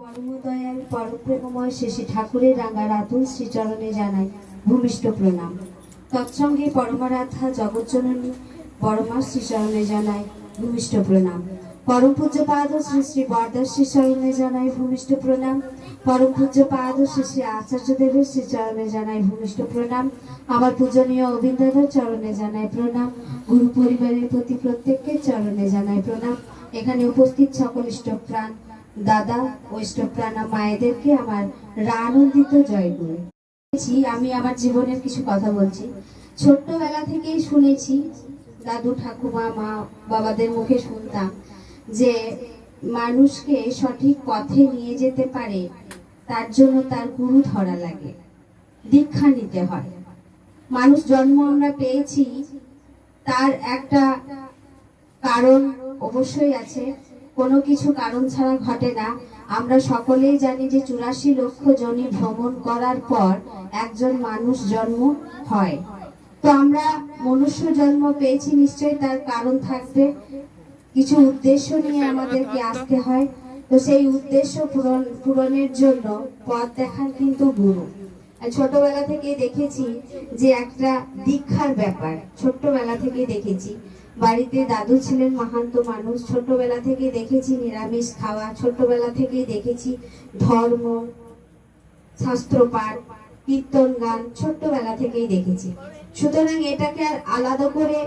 পরমদয়াল, পরপ্রেমময় শেষে ঠাকুরের রাঙা রাতুল শ্রীচরণে জানাই ভূমিষ্ঠ প্রণাম। তৎসঙ্গে পরমারাধ্যা জগজ্জননী পরমা শ্রীচরণে জানাই ভূমিষ্ঠ প্রণাম। পরম পূজ্য পাদ শ্রী শ্রী বরদাস শ্রীচরণে জানাই ভূমিষ্ঠ প্রণাম। পরম পূজ্য পাদ শ্রী শ্রী আচার্যদেবের শ্রীচরণে জানাই ভূমিষ্ঠ প্রণাম। আমার পূজনীয় অবিন্দাদার চরণে জানাই প্রণাম। গুরু পরিবারের প্রতি প্রত্যেককে চরণে জানাই প্রণাম। এখানে উপস্থিত সকল ইষ্টপ্রাণ দাদা ঐষ্টপ্রাণা মায়েদেরকে আমার রানন্দিত জয় করে আমি আমার জীবনের কিছু কথা বলছি। ছোট্টবেলা থেকেই শুনেছি, দাদু, ঠাকুমা, মা, বাবাদের মুখে শুনতাম যে মানুষকে সঠিক পথে নিয়ে যেতে পারে, তার জন্য তার গুরু ধরা লাগে, দীক্ষা নিতে হয়। মানুষ জন্ম আমরা পেয়েছি, তার একটা কারণ অবশ্যই আছে। কোনো কিছু কারণ ছাড়া ঘটে না। আমরা সকলেই জানি যে চুরাশি লক্ষ জনি ভ্রমণ করার পর একজন মানুষ জন্ম হয়। তো আমরা মনুষ্য জন্ম পেয়েছি, নিশ্চয়ই তার কারণ থাকবে। কিছু উদ্দেশ্য নিয়ে আমাদেরকে আসতে হয়। তো সেই উদ্দেশ্য পূরণ, পূরণের জন্য পথ দেখান কিন্তু গুরু। ছোটবেলা থেকে দেখেছি যে একটা দীক্ষার ব্যাপার, ছোট্টবেলা থেকে দেখেছি। বাড়িতে দাদু ছিলেন মাহান্ত মানুষ। ছোটবেলা থেকে দেখেছি নিরামিষ খাওয়া, ছোটবেলা থেকে দেখেছি ধর্ম শাস্ত্র পাঠ কীর্তন গান ছোট্টবেলা থেকেই দেখেছি। সুতরাং এটাকে আর আলাদা করে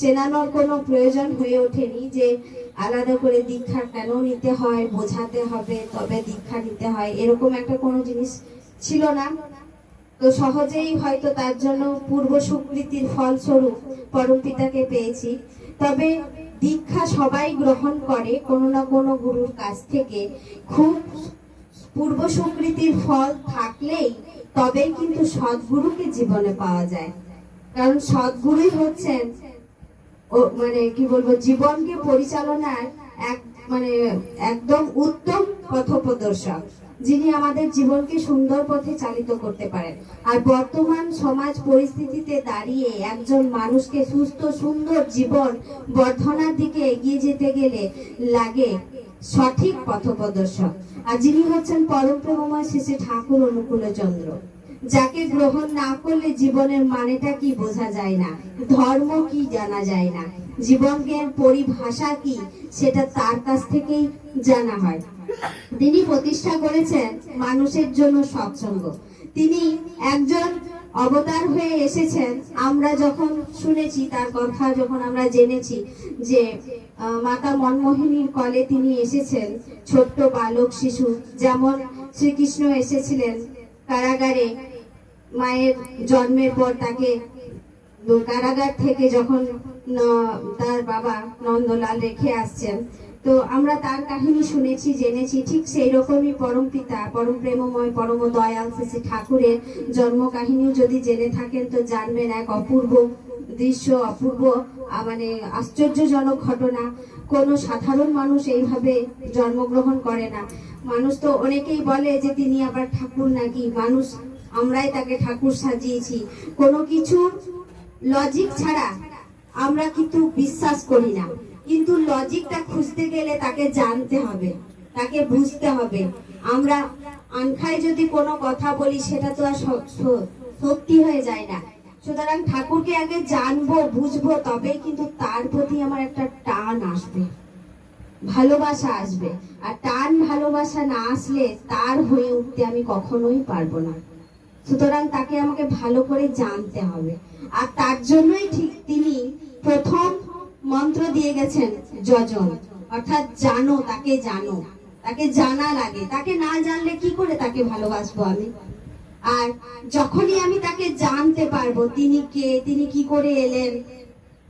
চেনানোর কোনো প্রয়োজন হয়ে ওঠেনি যে আলাদা করে দীক্ষা কেন নিতে হয়, বোঝাতে হবে, তবে দীক্ষা নিতে হয়, এরকম একটা কোনো জিনিস ছিল না। তো সহজেই হয়তো তার জন্য পূর্ব সুকৃতির ফলস্বরূপ পরম পিতাকে পেয়েছি। তবে দীক্ষা সবাই গ্রহণ করে কোনো না কোনো গুরুর কাছ থেকে। খুব পূর্ব সুকৃতির ফল থাকলেই তবেই কিন্তু সদ্গুরুকে জীবনে পাওয়া যায়। কারণ সদ্গুরুই হচ্ছেন ও মানে কি বলব, জীবনকে পরিচালনার এক মানে একদম উত্তম পথপ্রদর্শক। যিনি আমাদের জীবনকে সুন্দর পথে চালিত করতে পারেন। আর বর্তমান সমাজ পরিস্থিতিতে দাঁড়িয়ে একজন মানুষকে সুস্থ, সুন্দর জীবন বর্ধনার দিকে এগিয়ে যেতে গেলে লাগে সঠিক পথপ্রদর্শক আর যিনি হচ্ছেন পরম প্রেমময় শেষে ঠাকুর অনুকূল চন্দ্র যাকে গ্রহণ না করলে জীবনের মানেটা কি বোঝা যায় না? ধর্ম কি জানা যায় না? জীবনের পরিভাষা কি? সেটা তার কাছ থেকেই জানা হয়। তিনি প্রতিষ্ঠা করেছেন মানুষের জন্য সৎসঙ্গ তিনি একজন অবতার হয়ে এসেছেন। আমরা যখন শুনেছি, তার কথা যখন আমরা জেনেছি যে মাতা মনমোহিনীর কলে তিনি এসেছেন, ছোট্ট বালক শিশু, যেমন শ্রীকৃষ্ণ এসেছিলেন কারাগারে। মায়ের জন্মের পর তাকে কারাগার থেকে যখন তার বাবা নন্দলাল রেখে আসছেন। তো আমরা তার কাহিনী শুনেছি, জেনেছি, ঠিক সেই রকমই পরম পিতা, পরম প্রেমময়, পরম দয়াল শ্রী ঠাকুরের জন্ম কাহিনীও যদি জেনে থাকেন, তো জানবেন এক অপূর্ব দৃশ্য, অপূর্ব মানে আশ্চর্যজনক ঘটনা। কোনো সাধারণ মানুষ এইভাবে জন্মগ্রহণ করে না। মানুষ তো অনেকেই বলে যে, তিনি আবার ঠাকুর নাকি? মানুষ আমরাই তাকে ঠাকুর সাজিয়েছি। কোনো কিছু লজিক ছাড়া আমরা কিন্তু বিশ্বাস করি না। কিন্তু লজিকটা খুঁজতে গেলে তাকে জানতে হবে, তাকে বুঝতে হবে। আমরা আনখায় যদি কোনো কথা বলি, সেটা তো আর সত্যি হয়ে যায় না। সুতরাং ঠাকুরকে আগে জানব, বুঝব, তবেই কিন্তু তার প্রতি আমার একটা টান আসবে। ভালোবাসা আসবে। আর টান ভালোবাসা না আসলে তার হয়ে উঠতে আমি কখনোই পারব না। সুতরাং তাকে আমাকে ভালো করে জানতে হবে। আর তার জন্যই ঠিক তিনি প্রথম মন্ত্র দিয়ে গেছেন, যজন। অর্থাৎ জানো, তাকে জানো। তাকে জানা লাগে তাকে না জানলে কি করে তাকে ভালোবাসবো আমি? আর যখনই আমি তাকে জানতে পারব, তিনি কে, তিনি কি করে এলেন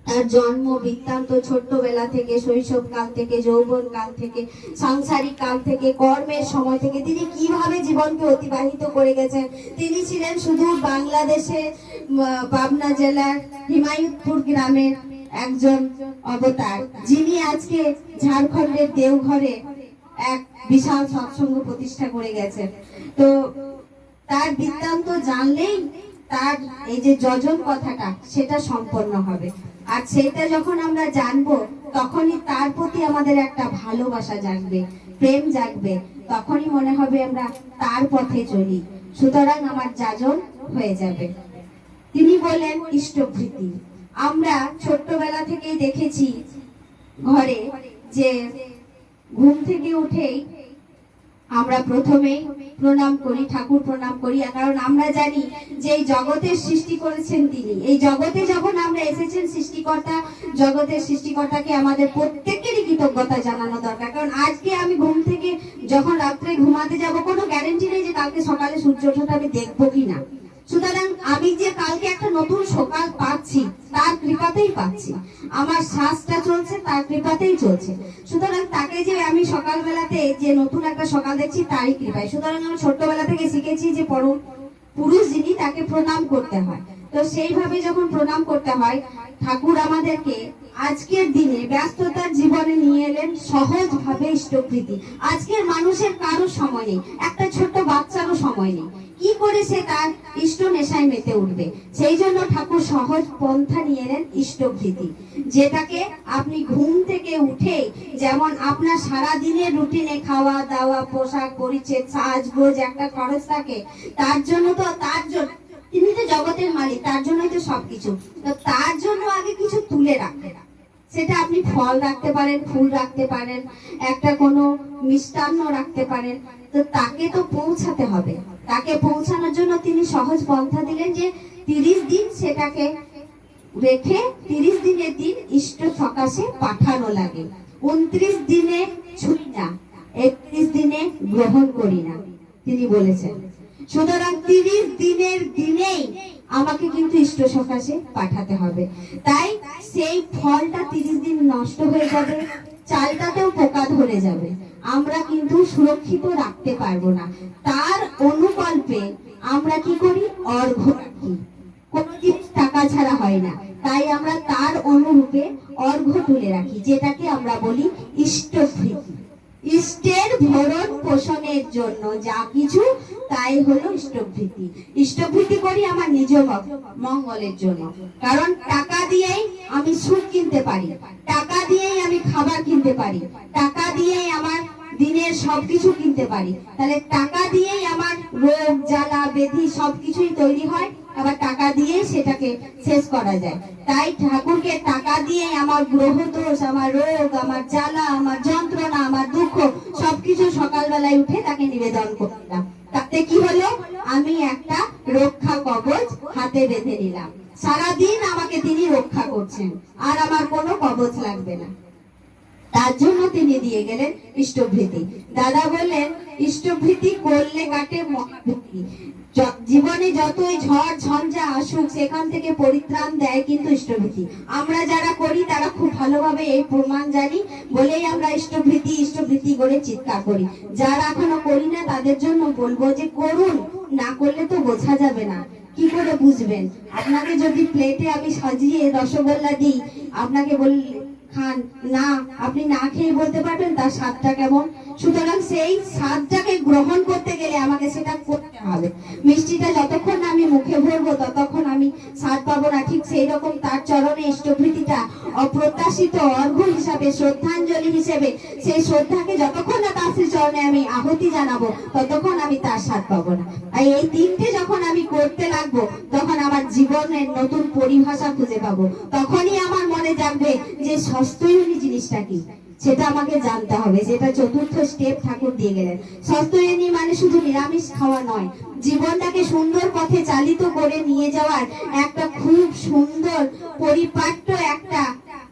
তার জন্ম বৃত্তান্ত ছোট্টবেলা থেকে শৈশব কাল থেকে যৌবন কাল থেকে, সাংসারিক কাল থেকে, কর্মের সময় থেকে তিনি কীভাবে জীবনকে অতিবাহিত করে গেছেন? তিনি ছিলেন শুধু বাংলাদেশে পাবনা জেলার হিমায়তপুর গ্রামের একজন অবতার, যিনি আজকে ঝাড়খণ্ডের দেওঘরে এক বিশাল সৎসঙ্গ প্রতিষ্ঠা করে গেছেন। তো তার বৃত্তান্ত জানলেই তার এই যে যজন কথাটা, সেটা সম্পন্ন হবে। আর সেটা যখন আমরা জানব, তখনই তার প্রতি আমাদের একটা ভালোবাসা জাগবে, প্রেম জাগবে। তখনই মনে হবে আমরা তার পথে চলি। সুতরাং আমার যাজন হয়ে যাবে। তিনি বলেন ইষ্টভৃতি আমরা ছোট্টবেলা থেকেই দেখেছি ঘরে যে ঘুম থেকে উঠেই আমরা প্রথমেই প্রণাম করি, ঠাকুর প্রণাম করি। কারণ আমরা জানি যে এই জগতের সৃষ্টি করেছেন তিনি। এই জগতে যখন এসেছেন সৃষ্টিকর্তা, জগতের সৃষ্টিকর্তাকে আমাদের প্রত্যেকেরই কৃতজ্ঞতা জানানো দরকার। কারণ আজকে আমি ঘুম থেকে যখন রাত্রে ঘুমাতে যাব, কোনো গ্যারেন্টি নেই যে কালকে সকালে সূর্য ওঠাটা আমি দেখব কিনা। সুতরাং আমি যে কালকে একটা নতুন সকাল পাচ্ছি, তার কৃপাতেই পাচ্ছি। আমার শ্বাসটা চলছে, তার কৃপাতেই চলছে। সুতরাং তাকে যে আমি সকালবেলাতে যে নতুন একটা সকাল দেখছি, তারই কৃপায়। সুতরাং আমি ছোট্টবেলা থেকে শিখেছি যে পরম পুরুষ যিনি, তাকে প্রণাম করতে হয়। তো সেইভাবে যখন প্রণাম করতে হয়, ঠাকুর আমাদেরকে আজকের দিনে ব্যস্ততার জীবনে নিয়ে এলেন সহজভাবে ইষ্টপ্রীতি আজকের মানুষের কারও সময় নেই, একটা ছোট্ট বাচ্চারও সময় নেই। কি করে সে তার ইষ্ট নেশায় মেতে উঠবে? সেই জন্য ঠাকুর সহজ পন্থা নিয়ে এলেন ইষ্টভৃতি যেটাকে আপনি ঘুম থেকে উঠে যেমন আপনার সারা দিনের রুটিনে খাওয়া দাওয়া পোশাক পরিচ্ছেদ সাজগোজ, একটা খরচ থাকে, তার জন্য তো তার জন্য তিনি তো জগতের মালিক, তার জন্যই তো সবকিছু। তো তার জন্য আগে কিছু তুলে রাখেন সেটা আপনি ফল রাখতে পারেন, ফুল রাখতে পারেন, একটা কোনো মিষ্টান্ন রাখতে পারেন। তো তাকে তো পৌঁছাতে হবে। তাকে পৌঁছানোর জন্য তিনি সহজ পন্থা দিলেন যে তিরিশ দিন সেটাকে রেখে তিরিশ দিনের দিন ইষ্ট সকাশে পাঠানো লাগে। উনত্রিশ দিনে ছুটি না, একত্রিশ দিনে গ্রহণ করি না, তিনি বলেছেন। সুতরাং তিরিশ দিনের দিনেই আমাকে কিন্তু ইষ্ট সকাশে পাঠাতে হবে। তাই সেই ফলটা তিরিশ দিন নষ্ট হয়ে যাবে, চালটাতেও পোকা ধরে যাবে। আমরা কিন্তু সুরক্ষিত রাখতে পারব না। তার অনুকল্পে আমরা কি করি? অর্ঘ রাখি। কোনো টাকা ছাড়া হয় না। তাই আমরা তার অনুরূপে অর্ঘ তুলে রাখি, যেটাকে আমরা বলি ইষ্টভৃতি ইষ্টের ভরণ পোষণের জন্য যা কিছু, তাই হলো ইষ্টভৃতি। ইষ্টভৃতি করি আমার নিজ মঙ্গলের জন্য। কারণ টাকা দিয়েই আমি সুখ কিনতে পারি। টাকা দিয়েই আমি খাবার কিনতে পারি। টাকা দিয়েই আমার দিনের সবকিছু কিনতে পারি। তাহলে টাকা দিয়েই আমার রোগ, জ্বালা, ব্যাধি সবকিছুই তৈরি হয়। আবার টাকা দিয়েই সেটাকে শেষ করা যায়। তাই ঠাকুরকে টাকা দিয়েই আমার গ্রহ দোষ, আমার রোগ, আমার জ্বালা, আমার যন্ত্রণা, আমার দুঃখ সবকিছু সকালবেলায় উঠে তাকে নিবেদন করলাম। তাতে কি হলো? আমি একটা রক্ষা কবচ হাতে বেঁধে নিলাম। সারাদিন আমাকে তিনি রক্ষা করছেন, আর আমার কোনো কবচ লাগবে না। তার জন্য তিনি দিয়ে গেলেন ইষ্টভৃতি। দাদা বললেন, ইষ্টভৃতি করলে কাটে জীবনে যতই ঝড় ঝঞ্ঝা আসুক, সেখান থেকে পরিত্রাণ দেয় কিন্তু ইষ্টভৃতি। আমরা যারা করি, তারা খুব ভালোভাবে এই প্রমাণ জানি, বলেই আমরা ইষ্টভৃতি ইষ্টভৃতি করে চিৎকার করি। যারা এখনও করি না, তাদের জন্য বলব যে, করুন, না করলে তো বোঝা যাবে না। কি করে বুঝবেন? আপনাকে যদি প্লেটে আমি সাজিয়ে রসগোল্লা দিই, আপনাকে বল খান। না, আপনি না খেয়ে বলতে পারবেন তার স্বাদটা কেমন। সুতরাং সেই স্বাদটাকে গ্রহণ করতে গেলে আমাকে সেটা করতে হবে। মিষ্টিটা যতক্ষণ আমি মুখে ভরবো, ততক্ষণ আমি স্বাদ পাবো না। ঠিক সেই রকম তার চরণে ইষ্টভৃতিটা অপ্রত্যাশিত অর্ঘ হিসাবে, শ্রদ্ধাঞ্জলি হিসেবে, সেই শ্রদ্ধাকে যতক্ষণ না তার শ্রী চরণে আমি আহতি জানাব, ততক্ষণ আমি তার স্বাদ পাবো না। আর এই তিনটে যখন আমি করতে লাগবো, তখন আমার জীবনের নতুন পরিভাষা খুঁজে পাবো। তখনই আমার মনে জাগবে যে সস্তয়নী জিনিসটা কি? সেটা আমাকে জানতে হবে। সেটা চতুর্থ স্টেপ ঠাকুর দিয়ে গেলেন। সস্তয়নী মানে শুধু নিরামিষ খাওয়া নয়, জীবনটাকে সুন্দর পথে চালিত করে নিয়ে যাওয়ার একটা খুব সুন্দর পরিপাট্য একটা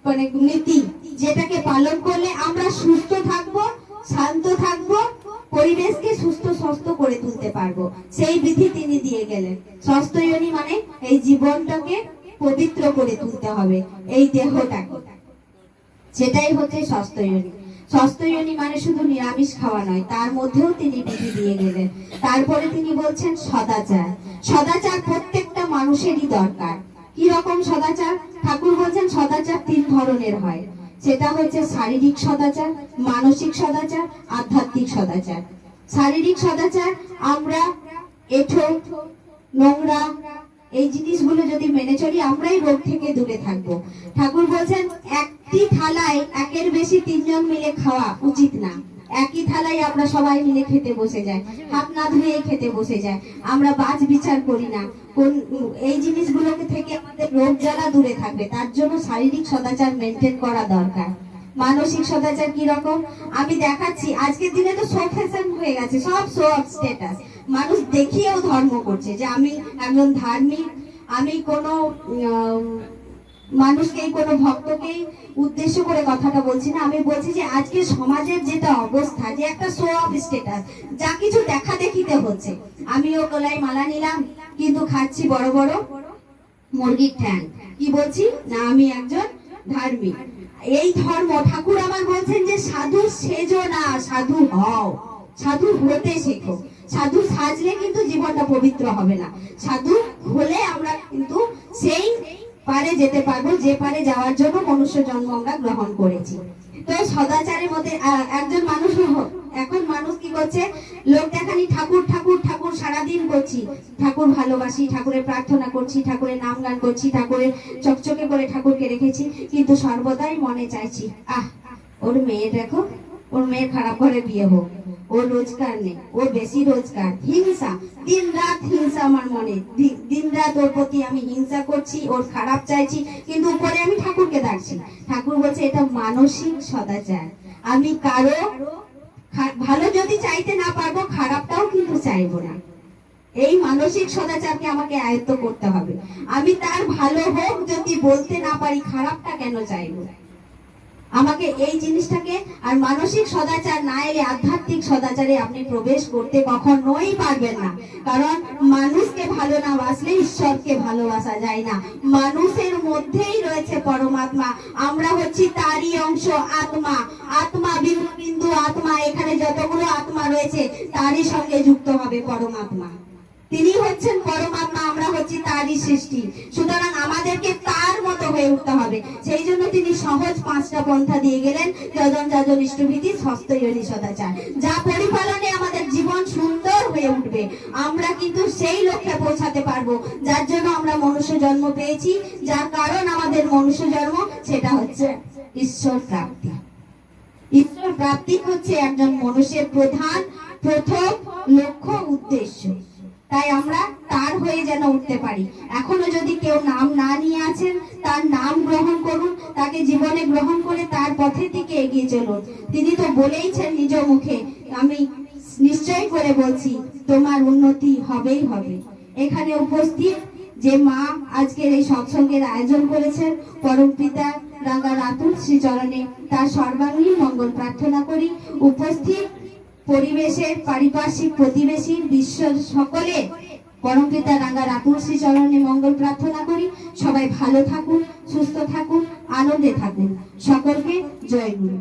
মানে নীতি, যেটাকে পালন করলে আমরা সুস্থ থাকব, শান্ত থাকব, পরিবেশকে সুস্থ সুস্থ করে তুলতে পারব। সেই বিধি তিনি দিয়ে গেলেন। সস্তয়নী মানে এই জীবনটাকে পবিত্র করে তুলতে হবে। এই দেহটাকে। সেটাই হচ্ছে সস্তয়নী সস্তয়নী মানে শুধু নিরামিষ খাওয়া নয়, তার মধ্যেও তিনি বিধি দিয়ে গেলেন। তারপরে তিনি বলছেন সদাচার। সদাচার প্রত্যেকটা মানুষেরই দরকার। কি রকম সদাচার? ঠাকুর বলছেন সদাচার তিন ধরনের হয়। সেটা হচ্ছে শারীরিক সদাচার, মানসিক সদাচার, আধ্যাত্মিক সদাচার। শারীরিক সদাচার, আমরা, এঠো, নোংরা, এই জিনিসগুলো যদি মেনে চলি, আমরাই রোগ থেকে দূরে থাকব। ঠাকুর বলছেন একটি থালায় একের বেশি তিনজন মিলে খাওয়া উচিত না। একই থালায় আমরা সবাই মিলে খেতে বসে যাই। হাত না ধুয়ে খেতে বসে যায় আমরা বাজ বিচার করি না। কোন, এই জিনিসগুলোকে থেকে আমাদের রোগ জ্বালা দূরে থাকবে। তার জন্য শারীরিক সদাচার মেনটেন করা দরকার। মানসিক সদাচার কি রকম? আমি দেখাচ্ছি। আজকের দিনে তো সব ফ্যাশন হয়ে গেছে। সব শো অফ স্ট্যাটাস মানুষ দেখিয়েও ধর্ম করছে যে আমি একজন ধার্মিক, আমি কোনো মানুষকেই কোনো ভক্তকেই উদ্দেশ্য করে কথাটা বলছি না। আমি বলছি যে, আজকে সমাজের যেটা অবস্থা, যে একটা শো অফ স্ট্যাটাস যা কিছু দেখা দেখিতে হচ্ছে। আমিও গলায় মালা নিলাম, কিন্তু খাচ্ছি বড় বড় মুরগির ঠ্যাং। কি বলছি? না, আমি একজন ধার্মিক। এই ধর্ম, ঠাকুর আমার বলছেন যে, সাধু সেজো না, সাধু হও। সাধু হতে শেখো। সাধু সাজলে কিন্তু জীবনটা পবিত্র হবে না। সাধু হলে আমরা কিন্তু সেই পারে যেতে পারব, যে পারে যাওয়ার জন্য মনুষ্য জন্ম আমরা গ্রহণ করেছি। তো সদাচারের মধ্যে একজন মানুষ এখন মানুষ কি করছে? লোক দেখানি, ঠাকুর ঠাকুর ঠাকুর সারাদিন করছি। ঠাকুর ভালোবাসি, ঠাকুরের প্রার্থনা করছি, ঠাকুরের নাম গান করছি, ঠাকুরের চকচকে করে ঠাকুরকে রেখেছি। কিন্তু সর্বদাই মনে চাইছি, আহ, ওর মেয়ে দেখো ওর মেয়ের খারাপ করে বিয়ে হোক। ওর রোজগার নেই। ওর বেশি রোজগার। হিংসা। দিন রাত হিংসা আমার মনে। দিন রাত ওর প্রতি আমি হিংসা করছি, ওর খারাপ চাইছি, কিন্তু উপরে আমি ঠাকুরকে ডাকছি। ঠাকুর বলছে, এটা মানসিক সদাচার। আমি কারও ভালো যদি চাইতে না পারব, খারাপটাও কিন্তু চাইব না। এই মানসিক সদাচারকে আমাকে আয়ত্ত করতে হবে। আমি তার ভালো হোক, যদি বলতে না পারি, খারাপটা কেন চাইব? আমাকে এই জিনিসটাকে আর মানসিক সদাচার না এলে আধ্যাত্মিক সদাচারে আপনি প্রবেশ করতে কখনোই পারবেন না। কারণ মানুষকে ভালো না বাসলে ঈশ্বরকে ভালোবাসা যায় না। মানুষের মধ্যেই রয়েছে পরমাত্মা। আমরা হচ্ছি তারই অংশ, আত্মা। আত্মা বিন্দু, আত্মা এখানে যতগুলো আত্মা রয়েছে, তারই সঙ্গে যুক্ত হবে পরমাত্মা। তিনি হচ্ছেন পরমাত্মা, আমরা হচ্ছি তারই সৃষ্টি। সুতরাং আমাদেরকে তার মতো হয়ে উঠতে হবে। সেই জন্য তিনি সহজ পাঁচটা পন্থা দিয়ে গেলেন, যজন যজন ইষ্টভীতি হস্তয়নী সদাচার। যা পরিপালনে আমাদের জীবন সুন্দর হয়ে উঠবে। আমরা কিন্তু সেই লক্ষ্যে পৌঁছাতে পারব। যার জন্য আমরা মনুষ্য জন্ম পেয়েছি। যার কারণ আমাদের মনুষ্য জন্ম, সেটা হচ্ছে ঈশ্বর প্রাপ্তি। ঈশ্বর প্রাপ্তি হচ্ছে একজন মানুষের প্রধান, প্রথম লক্ষ্য, উদ্দেশ্য। তাই আমরা তার হয়ে যেন উঠতে পারি। এখনও যদি কেউ নাম না নিয়ে আছেন, তার নাম গ্রহণ করুন, তাকে জীবনে গ্রহণ করে তার পথের দিকে এগিয়ে চলুন। তিনি তো বলেইছেন নিজ মুখে। আমি নিশ্চয় করে বলছি, তোমার উন্নতি হবেই হবে। এখানে উপস্থিত যে মা আজকের এই সৎসঙ্গের আয়োজন করেছেন, পরম পিতা রাঙ্গা রাতুল শ্রীচরণে তার সর্বাঙ্গীন মঙ্গল প্রার্থনা করি। উপস্থিত পরিবেশের পারিপার্শ্বিক প্রতিবেশী বিশ্ব সকলে পরম পিতা রাঙ্গা রাতুল শ্রীচরণে মঙ্গল প্রার্থনা করি। সবাই ভালো থাকুন, সুস্থ থাকুন, আনন্দে থাকুন। সকলকে জয় গুরু।